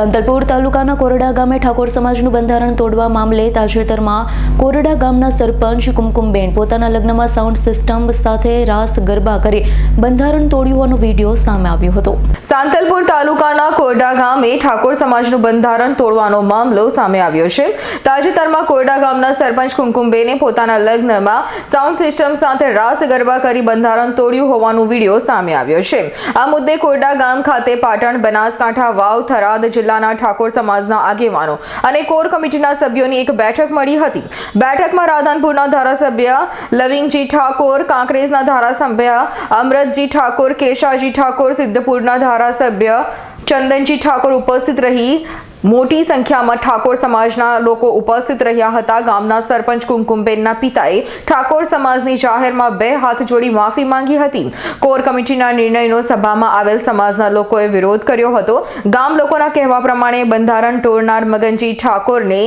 સાંતલપુર તાલુકાના કોરડા ગામે ઠાકોર સમાજનું બંધારણ તોડવા મામલે તાજેતરમાં કોરડા ગામના સરપંચ કુમકુમબેન પોતાના લગ્નમાં સાઉન્ડ સિસ્ટમ સાથે રાસ ગરબા કરી બંધારણ તોડ્યું હોવાનો વીડિયો સામે આવ્યો હતો. સાંતલપુર તાલુકાના કોરડા ગામે ઠાકોર સમાજનું બંધારણ તોડવાનો મામલો સામે આવ્યો છે. તાજેતરમાં કોરડા ગામના સરપંચ કુમકુમબેને પોતાના લગ્નમાં સાઉન્ડ સિસ્ટમ સાથે રાસ ગરબા કરી બંધારણ તોડ્યું હોવાનો વીડિયો સામે આવ્યો છે. આ મુદ્દે કોરડા ગામ ખાતે પાટણ બનાસકાંઠા વાવ થરાદ જિલ્લાના ઠાકોર સમાજના આગેવાનો અને કોર કમિટીના સભ્યોની એક બેઠક મળી હતી. બેઠકમાં રાધનપુરના ધારાસભ્ય લવિંગજી ઠાકોર, કાંકરેજના ધારાસભ્ય અમરતજી ઠાકોર, કેશાજી ઠાકોર, સિદ્ધપુરના ધારાસભ્ય ચંદનજી ઠાકોર ઉપસ્થિત રહી. મોટી સંખ્યામાં ઠાકોર સમાજના લોકો ઉપસ્થિત રહ્યા હતા. ગામના સરપંચ કુમકુમબેનના પિતાએ ઠાકોર સમાજની જાહેરમાં બે હાથ જોડી માફી માંગી હતી. કોર કમિટીના નિર્ણયનો સભામાં આવેલ સમાજના લોકોએ વિરોધ કર્યો હતો. ગામ લોકોના કહેવા પ્રમાણે બંધારણ તોડનાર મગનજી ઠાકોરને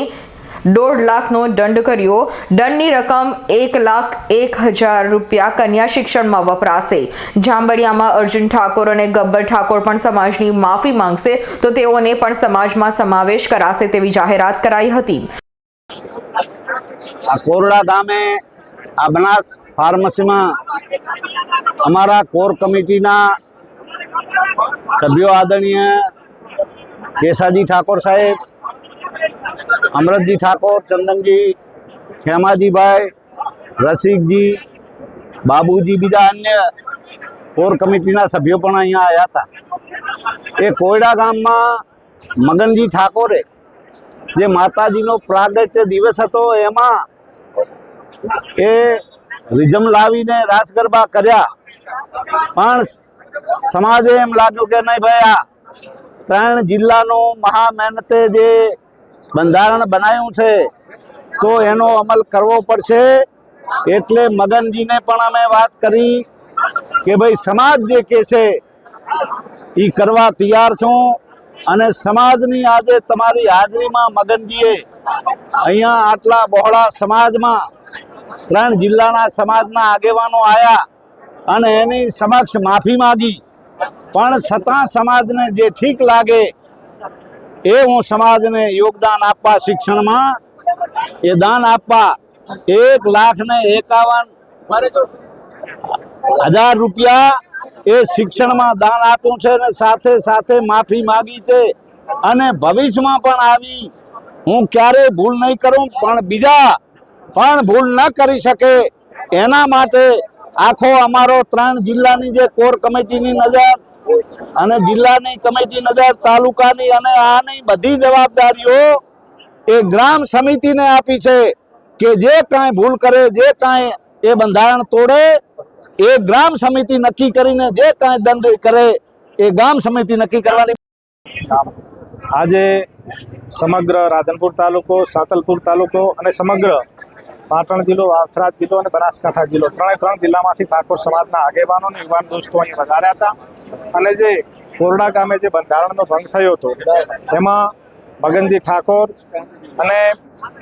દોઢ લાખનો દંડ કર્યો. દંડની રકમ એક લાખ એક હજાર રૂપિયા કન્યા શિક્ષણમાં વપરાશે. જાંબડિયામાં અર્જુન ઠાકોર અને ગબ્બર ઠાકોર પણ સમાજની માફી માંગશે, તો તેઓને પણ સમાજમાં સમાવેશ કરાશે તેવી જાહેરાત કરાઈ હતી. આ કોરડા ગામે આ ફાર્મસીમાં અમારા કોર કમિટીના સભ્યો આદરણીય કેસાજી ઠાકોર સાહેબ અમરતજી ઠાકોર, ચંદનજી ખેમાજીભાઈ, રસિકજી, બાબુજી બીજા અન્ય કોર કમિટીના સભ્યો પણ અહીંયા આવ્યા હતા. એ કોયડા ગામમાં મગનજી ઠાકોરે જે માતાજીનો પ્રાગટ્ય દિવસ હતો, એમાં એ રિઝમ લાવીને રાસ ગરબા કર્યા. પણ સમાજે એમ લાગ્યું કે નહીં ભાઈ, આ ત્રણ જિલ્લાનો મહા મહેનતે જે બંધારણ બનાવ્યું છે, તો એનો અમલ કરવો પડશે. એટલે મગનજીને પણ અમે વાત કરી કે ભાઈ સમાજ જે કે છે એ કરવા તૈયાર છું. અને સમાજની આજે તમારી હાજરીમાં મગનજીએ અહીંયા આટલા બહોળા સમાજમાં, ત્રણ જિલ્લાના સમાજના આગેવાનો આવ્યા અને એની સમક્ષ માફી માંગી. પણ છતાં સમાજને જે ઠીક લાગે એ હું સમાજને યોગદાન આપવા શિક્ષણમાં, એ દાન આપવા એક લાખ ને એકાવન હજાર રૂપિયા એ શિક્ષણમાં દાન આપ્યું છે અને સાથે સાથે માફી માગી છે. અને ભવિષ્યમાં પણ આવી, હું ક્યારેય ભૂલ નહીં કરું, પણ બીજા પણ ભૂલ ન કરી શકે. એના માટે આખો અમારો ત્રણ જિલ્લાની જે કોર કમિટીની નજર અને જિલ્લાની કમિટી નજર, તાલુકાની અને આની બધી જવાબદારીઓ એ ગ્રામ સમિતિને આપી છે કે જે કાંઈ ભૂલ કરે, જે કાંઈ એ બંધારણ તોડે, એ ગ્રામ સમિતિ નક્કી કરીને જે કાંઈ દંડ કરે, એ ગ્રામ સમિતિ નક્કી કરવાની. આજે સમગ્ર રાધનપુર તાલુકો, સાતલપુર તાલુકો અને સમગ્ર પાટણ જિલ્લો, વાવથરાજ જિલ્લો અને બનાસકાંઠા જિલ્લો. ત્રણે ત્રણ જિલ્લામાંથી ઠાકોર સમાજના આગેવાનો અને યુવાન દોસ્તો અહીં વધાર્યા હતા. અને જે કોરડા ગામે જે બંધારણનો ભંગ થયો હતો, એમાં મગનજી ઠાકોર અને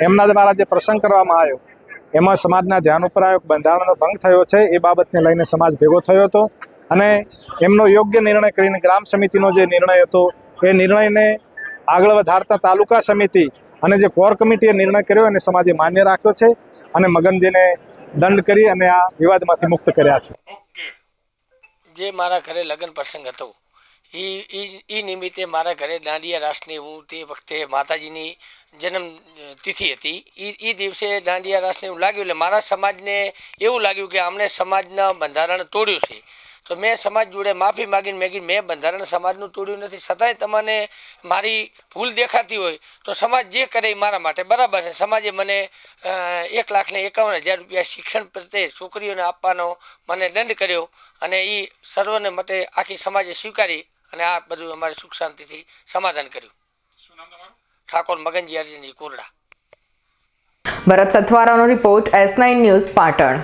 એમના દ્વારા જે પ્રસંગ કરવામાં આવ્યો, એમાં સમાજના ધ્યાન ઉપર આવ્યો બંધારણનો ભંગ થયો છે, એ બાબતને લઈને સમાજ ભેગો થયો હતો. અને એમનો યોગ્ય નિર્ણય કરીને ગ્રામ સમિતિનો જે નિર્ણય હતો, એ નિર્ણયને આગળ વધારતા તાલુકા સમિતિ અને જે કોર કમિટીએ નિર્ણય કર્યો, એને સમાજે માન્ય રાખ્યો છે. અને મગનજીને દંડ કરી અને આ વિવાદમાંથી મુક્ત કર્યા છે. જે મારા ઘરે લગ્ન પ્રસંગ હતો એ એ નિમિત્તે મારા ઘરે દાંડિયા રાસની હું તે વખતે માતાજીની જન્મ તિથિ હતી. એ એ દિવસે દાંડિયા રાસને એવું લાગ્યું એટલે મારા સમાજને એવું લાગ્યું કે અમને સમાજના બંધારણ તોડ્યું છે. તો મેં સમાજ જોડે માફી માગીને મેગી મેં બંધારણ સમાજનું તોડ્યું નથી. છતાંય તમને મારી ભૂલ દેખાતી હોય તો સમાજ જે કરે એ મારા માટે બરાબર છે. સમાજે મને એક લાખને એકાવન હજાર રૂપિયા શિક્ષણ પ્રત્યે છોકરીઓને આપવાનો મને દંડ કર્યો અને એ સર્વને માટે આખી સમાજે સ્વીકારી અને આ બધું અમારે સુખ શાંતિથી સમાધાન કર્યું. Thakor Maganji Arjanji Korada. Bharat સથવારાનો report S nine news Patan.